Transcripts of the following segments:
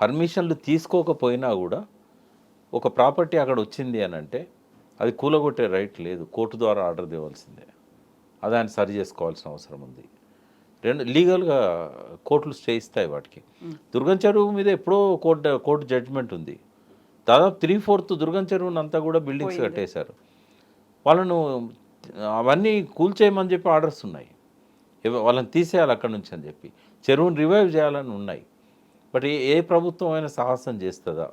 పర్మిషన్లు తీసుకోకపోయినా కూడా ఒక ప్రాపర్టీ అక్కడ వచ్చింది అని అంటే అది కూలగొట్టే రైట్ లేదు. కోర్టు ద్వారా ఆర్డర్ తేవాల్సిందే. అది ఆయన సరి చేసుకోవాల్సిన అవసరం ఉంది. రెండు లీగల్గా కోర్టులు స్టే ఇస్తాయి వాటికి. దుర్గం చెరువు మీద ఎప్పుడో కోర్టు కోర్టు జడ్జిమెంట్ ఉంది. దాదాపు త్రీ ఫోర్త్ దుర్గం చెరువుని అంతా కూడా బిల్డింగ్స్ కట్టేశారు. వాళ్ళను అవన్నీ కూల్చేయమని చెప్పి ఆర్డర్స్ ఉన్నాయి. వాళ్ళని తీసేయాలి అక్కడ నుంచి అని చెప్పి. చెరువుని రివైవ్ చేయాలని ఉన్నాయి. బట్ ఏ- ప్రభుత్వం అయినా సాహసం చేస్తుందా.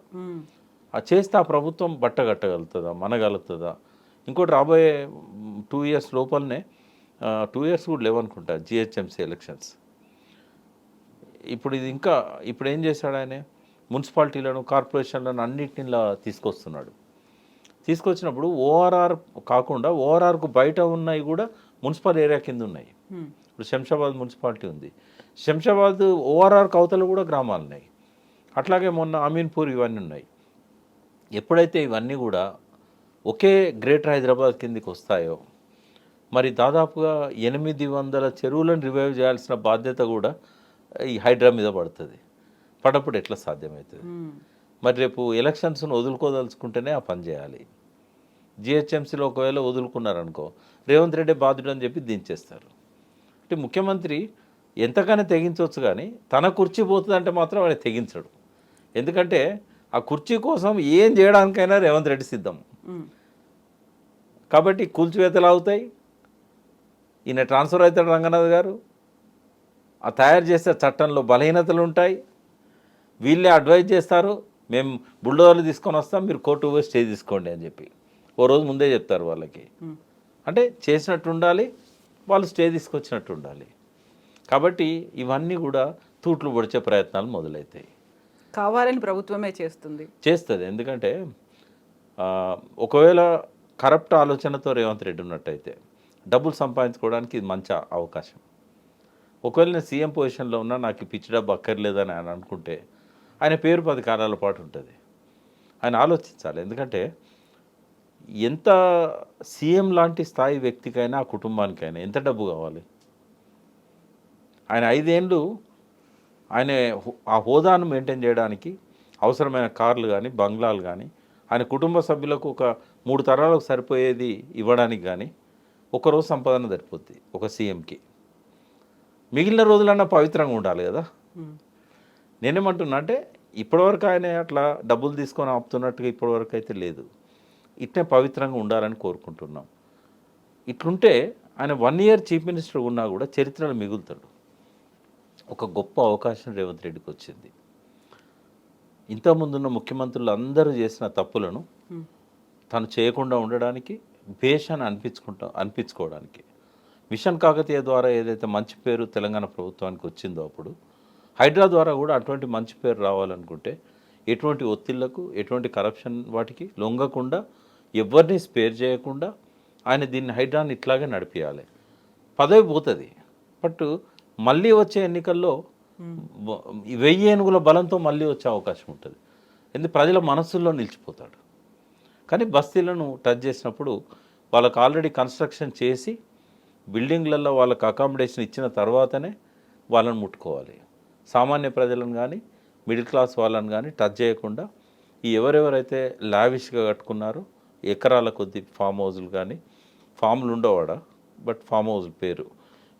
ఆ చేస్తే ఆ ప్రభుత్వం బట్టగట్టగలుగుతుందా మనగలుగుతుందా? ఇంకోటి రాబోయే టూ ఇయర్స్ లోపలనే టూ ఇయర్స్ కూడా లేవనుకుంటా జిహెచ్ఎంసీ ఎలక్షన్స్ ఇప్పుడు ఇది ఇంకా ఇప్పుడు ఏం చేశాడు ఆయన? మున్సిపాలిటీలను కార్పొరేషన్లను అన్నిటినిలా తీసుకొస్తున్నాడు. తీసుకొచ్చినప్పుడు ఓఆర్ఆర్ కాకుండా ఓఆర్ఆర్కు బయట ఉన్నాయి కూడా మున్సిపల్ ఏరియా కింద ఉన్నాయి. ఇప్పుడు శంషాబాద్ మున్సిపాలిటీ ఉంది. శంషాబాద్ ఓఆర్ఆర్ కవతలు కూడా గ్రామాలు ఉన్నాయి అట్లాగే మొన్న అమీన్పూర్ ఇవన్నీ ఉన్నాయి. ఎప్పుడైతే ఇవన్నీ కూడా ఒకే గ్రేటర్ హైదరాబాద్ కిందికి వస్తాయో మరి దాదాపుగా ఎనిమిది వందల చెరువులను రివైవ్ చేయాల్సిన బాధ్యత కూడా ఈ హైడ్రా మీద పడుతుంది. పడప్పుడు ఎట్లా సాధ్యమవుతుంది. మరి రేపు ఎలక్షన్స్ను వదులుకోదలుచుకుంటేనే ఆ పని చేయాలి. జిహెచ్ఎంసీలో ఒకవేళ వదులుకున్నారనుకో రేవంత్ రెడ్డి బాధ్యుడు అని చెప్పి దించేస్తారు. అంటే ముఖ్యమంత్రి ఎంతగానే తెగించవచ్చు కానీ తన కుర్చీ పోతుందంటే మాత్రం ఆయన తెగించడు. ఎందుకంటే ఆ కుర్చీ కోసం ఏం చేయడానికైనా రేవంత్ రెడ్డి సిద్ధం. కాబట్టి కూల్చివేతలు అవుతాయి. ఈయన ట్రాన్స్ఫర్ అవుతాడు రంగనాథ్ గారు. ఆ తయారు చేసే చట్టంలో బలహీనతలు ఉంటాయి. వీళ్ళే అడ్వైజ్ చేస్తారు. మేము బుల్డోజర్లు తీసుకొని వస్తాం. మీరు కోర్టు పోయి స్టే తీసుకోండి అని చెప్పి. ఓ రోజు ముందే చెప్తారు వాళ్ళకి. అంటే చేసినట్టు ఉండాలి. వాళ్ళు స్టే తీసుకొచ్చినట్టు ఉండాలి. కాబట్టి ఇవన్నీ కూడా తూట్లు పొడిచే ప్రయత్నాలు మొదలవుతాయి కావాలని ప్రభుత్వమే చేస్తుంది. చేస్తుంది. ఎందుకంటే ఒకవేళ కరప్ట్ ఆలోచనతో రేవంత్ రెడ్డి ఉన్నట్టయితే డబ్బులు సంపాదించుకోవడానికి ఇది మంచి అవకాశం. ఒకవేళ నేను సీఎం పొజిషన్లో ఉన్నా నాకు పిచ్చి డబ్బు అక్కర్లేదని ఆయన అనుకుంటే ఆయన పేరు పది కాలాల పాటు ఉంటుంది. ఆయన ఆలోచించాలి. ఎందుకంటే ఎంత సీఎం లాంటి స్థాయి వ్యక్తికైనా ఆ కుటుంబానికైనా ఎంత డబ్బు కావాలి? ఆయన ఐదేళ్ళు ఆయన ఆ హోదాను మెయింటైన్ చేయడానికి అవసరమైన కార్లు కానీ బంగ్లాలు కానీ ఆయన కుటుంబ సభ్యులకు ఒక మూడు తరాలకు సరిపోయేది ఇవ్వడానికి కానీ ఒకరోజు సంపాదన సరిపోద్ది ఒక సీఎంకి. మిగిలిన రోజులన్నా పవిత్రంగా ఉండాలి కదా. నేనేమంటున్నా అంటే ఇప్పటివరకు ఆయన అట్లా డబ్బులు తీసుకొని ఆపుతున్నట్టుగా ఇప్పటివరకు అయితే లేదు. ఇట్నే పవిత్రంగా ఉండాలని కోరుకుంటున్నాం. ఇట్లుంటే ఆయన వన్ ఇయర్ చీఫ్ మినిస్టర్ ఉన్నా కూడా చరిత్రలో మిగులుతాడు. ఒక గొప్ప అవకాశం రేవంత్ రెడ్డికి వచ్చింది. ఇంతకుముందున్న ముఖ్యమంత్రులు అందరూ చేసిన తప్పులను. తను చేయకుండా ఉండడానికి భేష్ అని అనిపించుకుంటా అనిపించుకోవడానికి. మిషన్ కాకతీయ ద్వారా ఏదైతే మంచి పేరు తెలంగాణ ప్రభుత్వానికి వచ్చిందో అప్పుడు హైడ్రా ద్వారా కూడా అటువంటి మంచి పేరు రావాలనుకుంటే ఎటువంటి ఒత్తిళ్ళకు ఎటువంటి కరప్షన్ వాటికి లొంగకుండా ఎవరిని స్పేర్ చేయకుండా ఆయన దీన్ని హైడ్రాని ఇట్లాగే నడిపించాలి పదవి పోతుంది. బట్ మళ్ళీ వచ్చే ఎన్నికల్లో వెయ్యి ఏనుగుల బలంతో మళ్ళీ వచ్చే అవకాశం ఉంటుంది. ఎందుకు? ప్రజల మనస్సుల్లో నిలిచిపోతాడు. కానీ బస్తీలను టచ్ చేసినప్పుడు వాళ్ళకు ఆల్రెడీ కన్స్ట్రక్షన్ చేసి బిల్డింగ్లలో వాళ్ళకి అకామిడేషన్ ఇచ్చిన తర్వాతనే వాళ్ళని ముట్టుకోవాలి. సామాన్య ప్రజలను కానీ మిడిల్ క్లాస్ వాళ్ళని కానీ టచ్ చేయకుండా ఈ ఎవరెవరైతే లావిష్గా కట్టుకున్నారో ఎకరాల కొద్ది ఫామ్ హౌజులు కానీ ఫామ్లు ఉండవాడ బట్ ఫామ్ హౌస్ పేరు.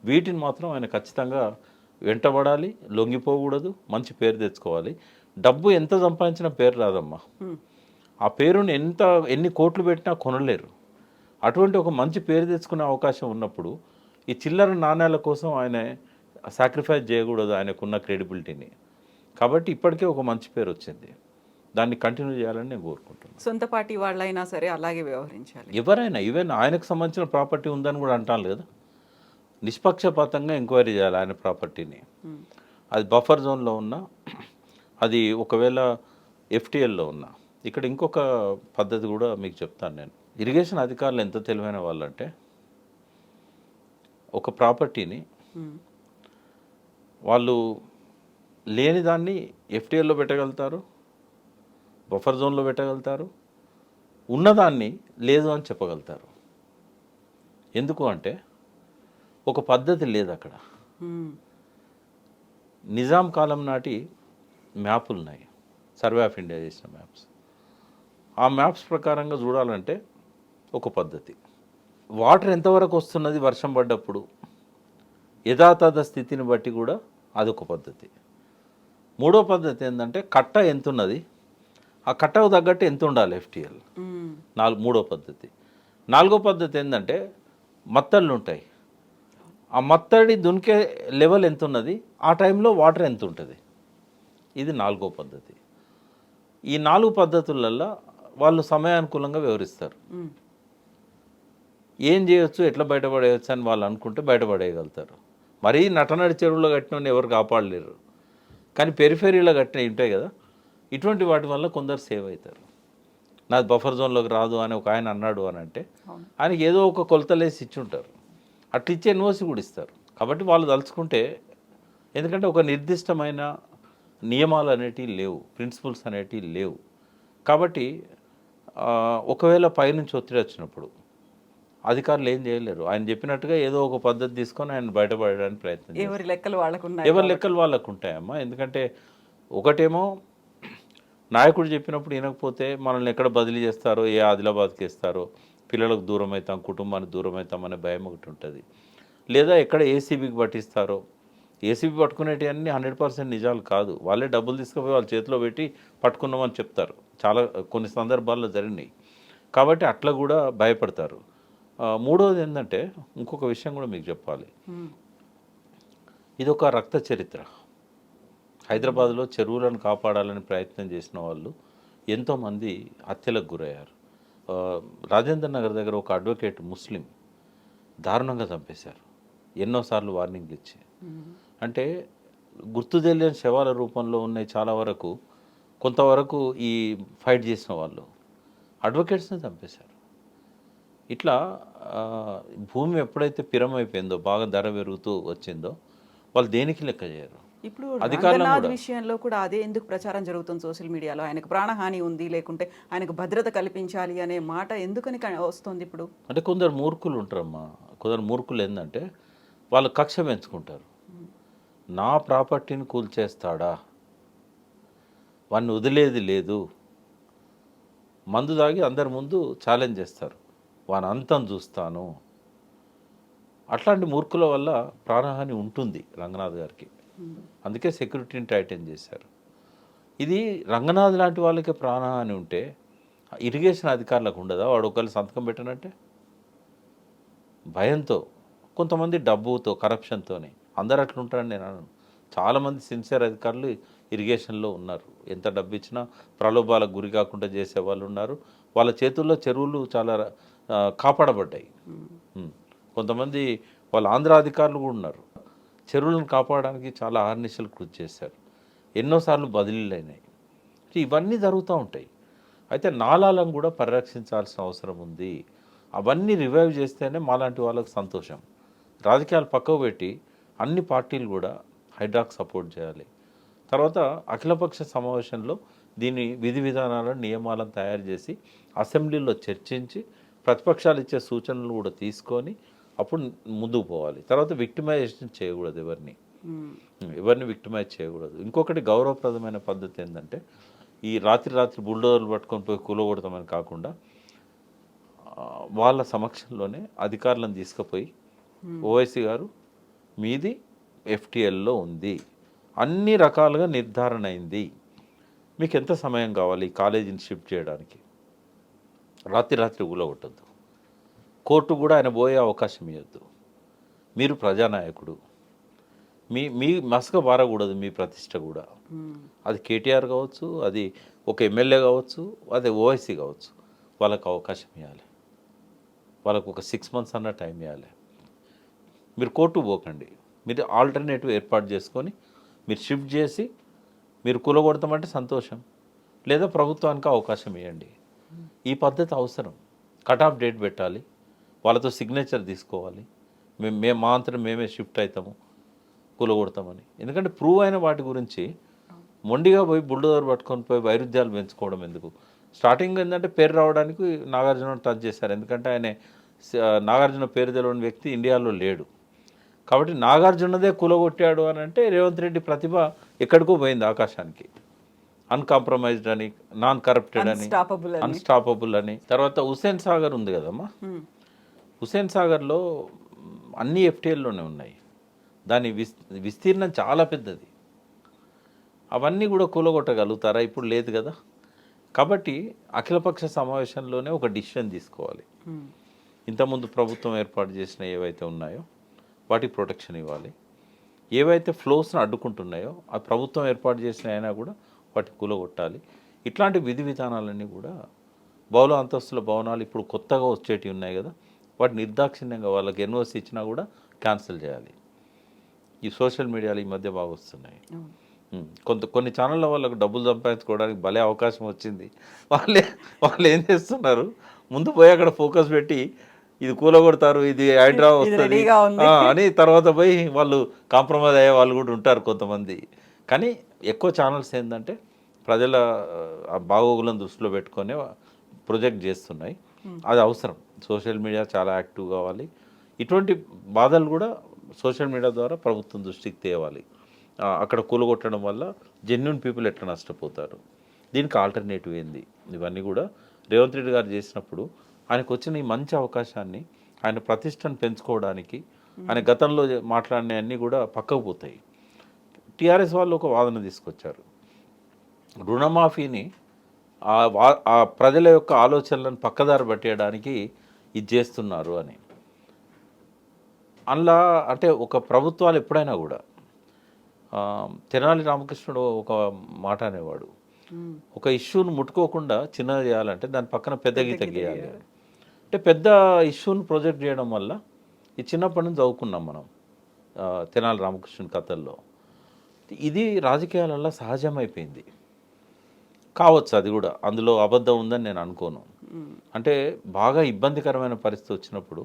వీటిని మాత్రం ఆయన ఖచ్చితంగా వెంటబడాలి లొంగిపోకూడదు మంచి పేరు తెచ్చుకోవాలి. డబ్బు ఎంత సంపాదించినా పేరు రాదమ్మా. ఆ పేరుని ఎంత ఎన్ని కోట్లు పెట్టినా కొనలేరు. అటువంటి ఒక మంచి పేరు తెచ్చుకునే అవకాశం ఉన్నప్పుడు ఈ చిల్లర నాణ్యాల కోసం ఆయన సాక్రిఫైస్ చేయకూడదు ఆయనకున్న క్రెడిబిలిటీని కాబట్టి ఇప్పటికే ఒక మంచి పేరు వచ్చింది. దాన్ని కంటిన్యూ చేయాలని నేను కోరుకుంటున్నాను. సొంత పార్టీ వాళ్ళైనా సరే అలాగే వ్యవహరించాలి. ఎవరైనా ఈవెన్ ఆయనకు సంబంధించిన ప్రాపర్టీ ఉందని కూడా అంటాను కదా. నిష్పక్షపాతంగా ఎంక్వైరీ చేయాలి ఆయన ప్రాపర్టీని. అది బఫర్ జోన్లో ఉన్నా అది ఒకవేళ ఎఫ్టీఎల్లో ఉన్నా. ఇక్కడ ఇంకొక పద్ధతి కూడా మీకు చెప్తాను నేను. ఇరిగేషన్ అధికారులు ఎంత తెలివైన వాళ్ళంటే ఒక ప్రాపర్టీని వాళ్ళు లేని దాన్ని ఎఫ్టీఎల్లో పెట్టగలుగుతారు బఫర్ జోన్లో పెట్టగలుగుతారు ఉన్నదాన్ని లేదు అని చెప్పగలుగుతారు. ఎందుకు అంటే ఒక పద్ధతి లేదు అక్కడ. నిజాం కాలం నాటి మ్యాపులు ఉన్నాయి సర్వే ఆఫ్ ఇండియా చేసిన మ్యాప్స్. ఆ మ్యాప్స్ ప్రకారంగా చూడాలంటే ఒక పద్ధతి. వాటర్ ఎంతవరకు వస్తున్నది వర్షం పడ్డప్పుడు? యథాతథ స్థితిని బట్టి కూడా అదొక పద్ధతి. మూడో పద్ధతి ఏంటంటే కట్ట ఎంత ఉన్నది ఆ కట్టకు తగ్గట్టు ఎంత ఉండాలి ఎఫ్టీఎల్. నాలుగు మూడో పద్ధతి. నాలుగో పద్ధతి ఏంటంటే మత్తళ్ళు ఉంటాయి ఆ మత్తడి దునికే లెవెల్ ఎంత ఉన్నది ఆ టైంలో వాటర్ ఎంత ఉంటుంది ఇది నాలుగో పద్ధతి. ఈ నాలుగు పద్ధతులల్లో వాళ్ళు సమయానుకూలంగా వివరిస్తారు. ఏం చేయొచ్చు? ఎట్లా బయటపడేయచ్చు అని వాళ్ళు అనుకుంటే బయటపడేయగలుగుతారు. మరీ నటనడి చెరువులో కట్టిన ఎవరు కాపాడలేరు. కానీ పెరిఫెరీలో కట్టినవి ఉంటాయి కదా? ఇటువంటి వాటి వల్ల కొందరు సేవ్ అవుతారు నాది బఫర్ జోన్లోకి రాదు అని ఒక ఆయన అన్నాడు అని అంటే. ఆయనకి ఏదో ఒక కొలతలేసి ఇచ్చి ఉంటారు. అట్లా ఇచ్చే ఎన్ఓసి కూడా ఇస్తారు. కాబట్టి వాళ్ళు తలుచుకుంటే ఎందుకంటే ఒక నిర్దిష్టమైన నియమాలు అనేటివి లేవు ప్రిన్సిపల్స్ అనేటివి లేవు. కాబట్టి ఒకవేళ పైనుంచి ఒత్తిడి వచ్చినప్పుడు అధికారులు ఏం చేయలేరు. ఆయన చెప్పినట్టుగా ఏదో ఒక పద్ధతి తీసుకొని ఆయన బయటపడడానికి ప్రయత్నం. ఎవరి లెక్కలు వాళ్ళకున్నాయి ఎవరి లెక్కలు వాళ్ళకు ఉంటాయమ్మా ఎందుకంటే ఒకటేమో నాయకుడు చెప్పినప్పుడు వినకపోతే మనల్ని ఎక్కడ బదిలీ చేస్తారో ఏ ఆదిలాబాద్కి ఇస్తారో పిల్లలకు దూరం అవుతాం కుటుంబానికి దూరం అవుతాం అనే భయం ఒకటి ఉంటుంది. లేదా ఎక్కడ ఏసీబీకి పట్టిస్తారో ఏసీబీ పట్టుకునేటివన్నీ హండ్రెడ్ పర్సెంట్ నిజాలు కాదు. వాళ్ళే డబ్బులు తీసుకుపోయి వాళ్ళ చేతిలో పెట్టి పట్టుకున్నామని చెప్తారు. చాలా కొన్ని సందర్భాల్లో జరిగినాయి. కాబట్టి అట్లా కూడా భయపడతారు. మూడవది ఏంటంటే ఇంకొక విషయం కూడా మీకు చెప్పాలి. మ్మ్. ఇది ఒక రక్త చరిత్ర. హైదరాబాద్లో చెరువులను కాపాడాలని ప్రయత్నం చేసిన వాళ్ళు ఎంతోమంది హత్యలకు గురయ్యారు. రాజేంద్ర నగర్ దగ్గర ఒక అడ్వకేట్ ముస్లిం దారుణంగా చంపేశారు. ఎన్నోసార్లు వార్నింగ్లు ఇచ్చి. అంటే గుర్తు తెలియని శవాల రూపంలో ఉన్నాయి చాలా వరకు కొంతవరకు ఈ ఫైట్ చేసిన వాళ్ళు. అడ్వకేట్స్ని చంపేశారు. ఇట్లా భూమి ఎప్పుడైతే పిరమైపోయిందో బాగా ధర పెరుగుతూ వచ్చిందో వాళ్ళు దేనికి లెక్క చేయరు? ఇప్పుడు రంగనాథ్. విషయంలో కూడా అదే ఎందుకు ప్రచారం జరుగుతుంది సోషల్ మీడియాలో? ఆయనకు ప్రాణహాని ఉంది లేకుంటే ఆయనకు భద్రత కల్పించాలి అనే మాట ఎందుకని వస్తుంది ఇప్పుడు? అంటే కొందరు మూర్ఖులు ఉంటారమ్మా. కొందరు మూర్ఖులు ఏంటంటే వాళ్ళు కక్ష పెంచుకుంటారు. నా ప్రాపర్టీని కూల్చేస్తాడా? వాడిని వదిలేది లేదు. మందు తాగి అందరి ముందు ఛాలెంజ్ చేస్తారు. వాని అంతం చూస్తాను. అట్లాంటి మూర్ఖుల వల్ల ప్రాణహాని ఉంటుంది రంగనాథ్ గారికి. అందుకే సెక్యూరిటీని టైటన్ చేశారు. ఇది రంగనాథ్ లాంటి వాళ్ళకి ప్రాణహాని ఉంటే ఇరిగేషన్ అధికారులకు ఉండదా? వాడు ఒకళ్ళు సంతకం పెట్టనంటే? భయంతో కొంతమంది డబ్బుతో కరప్షన్తోని అందరు అట్లా ఉంటారని నేను అనను. చాలామంది సిన్సియర్ అధికారులు ఇరిగేషన్లో ఉన్నారు. ఎంత డబ్బు ఇచ్చినా ప్రలోభాలకు గురి కాకుండా చేసే వాళ్ళు ఉన్నారు. వాళ్ళ చేతుల్లో చెరువులు చాలా కాపాడబడ్డాయి. కొంతమంది వాళ్ళ ఆంధ్ర అధికారులు కూడా ఉన్నారు. చెరువులను కాపాడడానికి చాలా ఆర్నిశలు కృషి చేశారు. ఎన్నోసార్లు బదిలీలు అయినాయి ఇవన్నీ జరుగుతూ ఉంటాయి. అయితే నాలాలను కూడా పరిరక్షించాల్సిన అవసరం ఉంది. అవన్నీ రివైవ్ చేస్తేనే మాలాంటి వాళ్ళకి సంతోషం. రాజకీయాలు పక్కకు పెట్టి అన్ని పార్టీలు కూడా హైడ్రాక్ సపోర్ట్ చేయాలి. తర్వాత అఖిలపక్ష సమావేశంలో దీని విధి విధానాలను నియమాలను తయారు చేసి అసెంబ్లీలో చర్చించి ప్రతిపక్షాలు ఇచ్చే సూచనలు కూడా తీసుకొని అప్పుడు ముందుకు పోవాలి. తర్వాత విక్టిమైజేషన్ చేయకూడదు ఎవరిని. మ్మ్. ఎవరిని విక్టిమైజ్ చేయకూడదు. ఇంకొకటి గౌరవప్రదమైన పద్ధతి ఏంటంటే ఈ రాత్రి రాత్రి బుల్డోజర్లు పట్టుకొని పోయి కూలగొడతామని కాకుండా వాళ్ళ సమక్షంలోనే అధికారులను తీసుకుపోయి ఓవైసీ గారు మీది ఎఫ్టిఎల్లో ఉంది. అన్ని రకాలుగా నిర్ధారణ అయింది. మీకు ఎంత సమయం కావాలి ఈ కాలేజీని షిఫ్ట్ చేయడానికి? రాత్రి రాత్రి కూలగొట్టద్దు కోర్టు కూడా ఆయన పోయే అవకాశం ఇవ్వద్దు మీరు ప్రజానాయకుడు. మీ మీ మసక బారకూడదు మీ ప్రతిష్ట కూడా. అది కేటీఆర్ కావచ్చు అది ఒక ఎమ్మెల్యే కావచ్చు అది ఓవైసీ కావచ్చు. వాళ్ళకు అవకాశం ఇవ్వాలి వాళ్ళకు ఒక సిక్స్ మంత్స్ అన్న టైం ఇవ్వాలి మీరు కోర్టు పోకండి. మీరు ఆల్టర్నేటివ్ ఏర్పాటు చేసుకొని మీరు షిఫ్ట్ చేసి మీరు కూలగొడతామంటే సంతోషం. లేదా ప్రభుత్వానికి అవకాశం ఇవ్వండి ఈ పద్ధతి అవసరం. కట్ ఆఫ్ డేట్ పెట్టాలి. వాళ్ళతో సిగ్నేచర్ తీసుకోవాలి. మేము మేము మా అంతటా మేమే షిఫ్ట్ అవుతాము కూలగొడతామని. ఎందుకంటే ప్రూవ్ అయిన వాటి గురించి మొండిగా పోయి బుల్డోజర్ పట్టుకొని పోయి వైరుధ్యాలు పెంచుకోవడం ఎందుకు? స్టార్టింగ్ ఏంటంటే పేరు రావడానికి నాగార్జున టచ్ చేశారు. ఎందుకంటే ఆయన నాగార్జున పేరు తెలియని వ్యక్తి ఇండియాలో లేడు. కాబట్టి నాగార్జునదే కూలగొట్టాడు అని అంటే రేవంత్ రెడ్డి ప్రతిభ ఎక్కడికో పోయింది ఆకాశానికి. అన్కాంప్రమైజ్డ్ అని నాన్ కరప్టెడ్ అని. అన్స్టాపబుల్ అని. తర్వాత హుసేన్ సాగర్ ఉంది కదమ్మా. హుసేన్ సాగర్లో అన్ని ఎఫ్టీఎల్లోనే ఉన్నాయి. దాని విస్ విస్తీర్ణం చాలా పెద్దది. అవన్నీ కూడా కూలగొట్టగలుగుతారా? ఇప్పుడు లేదు కదా. కాబట్టి అఖిలపక్ష సమావేశంలోనే ఒక డిసిషన్ తీసుకోవాలి. ఇంతకుముందు ప్రభుత్వం ఏర్పాటు చేసిన ఏవైతే ఉన్నాయో వాటికి ప్రొటెక్షన్ ఇవ్వాలి. ఏవైతే ఫ్లోస్ను అడ్డుకుంటున్నాయో ఆ ప్రభుత్వం ఏర్పాటు చేసిన అయినా కూడా వాటిని కూలగొట్టాలి. ఇట్లాంటి విధి విధానాలన్నీ కూడా బహుళ అంతస్తుల భవనాలు ఇప్పుడు కొత్తగా వచ్చేటివి ఉన్నాయి కదా. వాటి నిర్దాక్షిణ్యంగా వాళ్ళకి ఎన్ఓసి ఇచ్చినా కూడా క్యాన్సిల్ చేయాలి. ఈ సోషల్ మీడియాలో ఈ మధ్య బాగా వస్తున్నాయి. కొంత కొన్ని ఛానళ్ళ వాళ్ళకు డబ్బులు సంపాదించుకోవడానికి భలే అవకాశం వచ్చింది. వాళ్ళే వాళ్ళు ఏం చేస్తున్నారు? ముందు పోయి అక్కడ ఫోకస్ పెట్టి ఇది కూలగొడతారు ఇది హైడ్రా వస్తుంది. అని తర్వాత పోయి వాళ్ళు కాంప్రమైజ్ అయ్యే వాళ్ళు కూడా ఉంటారు కొంతమంది. కానీ ఎక్కువ ఛానల్స్ ఏంటంటే ప్రజల బాగోగులను దృష్టిలో పెట్టుకొని ప్రొజెక్ట్ చేస్తున్నాయి. అది అవసరం. సోషల్ మీడియా చాలా యాక్టివ్ కావాలి. ఇటువంటి బాధలు కూడా సోషల్ మీడియా ద్వారా ప్రభుత్వం దృష్టికి తేవాలి. అక్కడ కూలగొట్టడం వల్ల జెన్యున్ పీపుల్ ఎట్లా నష్టపోతారు? దీనికి ఆల్టర్నేటివ్ ఏంది? ఇవన్నీ కూడా రేవంత్ రెడ్డి గారు చేసినప్పుడు ఆయనకు వచ్చిన ఈ మంచి అవకాశాన్ని ఆయన ప్రతిష్టను పెంచుకోవడానికి ఆయన గతంలో మాట్లాడిన అన్నీ కూడా పక్కకు పోతాయి. టీఆర్ఎస్ వాళ్ళు ఒక వాదన తీసుకొచ్చారు. రుణమాఫీని ఆ ప్రజల యొక్క ఆలోచనలను పక్కదారి పట్టేయడానికి ఇది చేస్తున్నారు అని. అందులో అంటే ఒక ప్రభుత్వాలు ఎప్పుడైనా కూడా తెనాలి రామకృష్ణుడు ఒక మాట అనేవాడు. ఒక ఇష్యూను ముట్టుకోకుండా చిన్నగా చేయాలంటే దాని పక్కన పెద్ద గీత గీయాలి. అంటే పెద్ద ఇష్యూని ప్రొజెక్ట్ చేయడం వల్ల ఈ చిన్నప్పటి నుంచి చదువుకున్నాం మనం తెనాలి రామకృష్ణుని కథల్లో. ఇది రాజకీయాలలో సహజమైపోయింది. కావచ్చు అది కూడా. అందులో అబద్ధం ఉందని నేను అనుకోను. అంటే బాగా ఇబ్బందికరమైన పరిస్థితి వచ్చినప్పుడు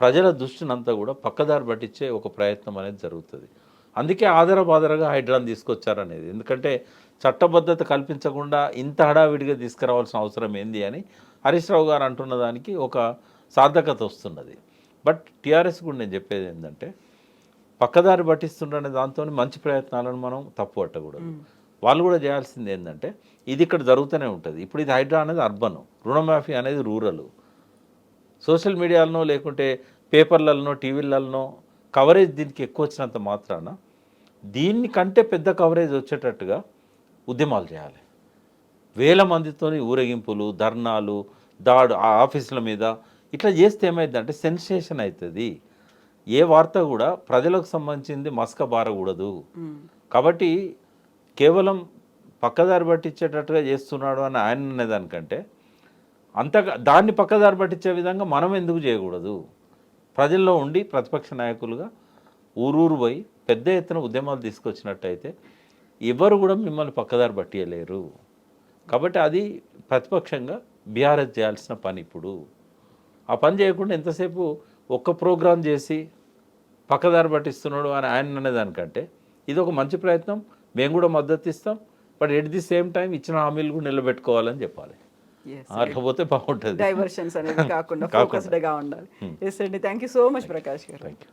ప్రజల దృష్టిని అంతా కూడా పక్కదారి పట్టించే ఒక ప్రయత్నం అనేది జరుగుతుంది. అందుకే ఆధార బాధరగా హైడ్రాన్ తీసుకొచ్చారనేది. ఎందుకంటే చట్టబద్ధత కల్పించకుండా ఇంత హడావిడిగా తీసుకురావాల్సిన అవసరం ఏంది అని హరీష్ రావు గారు అంటున్న దానికి ఒక సార్థకత వస్తున్నది. బట్ టీఆర్ఎస్ కూడా నేను చెప్పేది ఏంటంటే పక్కదారి పట్టిస్తుండనే దాంతో మంచి ప్రయత్నాలను మనం తప్పు పట్టకూడదు. వాళ్ళు కూడా చేయాల్సింది ఏంటంటే ఇది ఇక్కడ జరుగుతూనే ఉంటుంది. ఇప్పుడు ఇది హైడ్రా అనేది అర్బన్. రుణమాఫీ అనేది రూరల్. సోషల్ మీడియాలనో లేకుంటే పేపర్లలోనో టీవీలలోనో కవరేజ్ దీనికి ఎక్కువ వచ్చినంత మాత్రాన దీన్ని కంటే పెద్ద కవరేజ్ వచ్చేటట్టుగా ఉద్యమాలు చేయాలి. వేల మందితోని ఊరేగింపులు ధర్నాలు దాడు ఆ ఆఫీసుల మీద ఇట్లా చేస్తే ఏమైందంటే సెన్సేషన్ అవుతుంది. ఏ వార్త కూడా ప్రజలకు సంబంధించింది మస్క బారకూడదు. కాబట్టి కేవలం పక్కదారి పట్టించేటట్టుగా చేస్తున్నాడు అని ఆయన అనేదానికంటే అంత దాన్ని పక్కదారి పట్టించే విధంగా మనం ఎందుకు చేయకూడదు? ప్రజల్లో ఉండి ప్రతిపక్ష నాయకులుగా ఊరూరు పోయి పెద్ద ఎత్తున ఉద్యమాలు తీసుకొచ్చినట్టయితే ఎవరు కూడా మిమ్మల్ని పక్కదారి పట్టియలేరు. కాబట్టి అది ప్రతిపక్షంగా బీఆర్ఎస్ చేయాల్సిన పని ఇప్పుడు. ఆ పని చేయకుండా ఎంతసేపు ఒక్క ప్రోగ్రాం చేసి పక్కదారి పట్టిస్తున్నాడు అని ఆయన అనేదానికంటే ఇది ఒక మంచి ప్రయత్నం. మేము కూడా మద్దతు ఇస్తాం but at the same time ఇచ్చిన హామీలు కూడా నిలబెట్టుకోవాలని చెప్పాలి. Yes. అట్లా పోతే బాగుంటుంది. డైవర్షన్స్ అనేది కాకుండా కాకుండా. ఫోకస్డ్గా ఉండాలి. ఎస్ అండి. Thank you so much Prakash garu. Thank you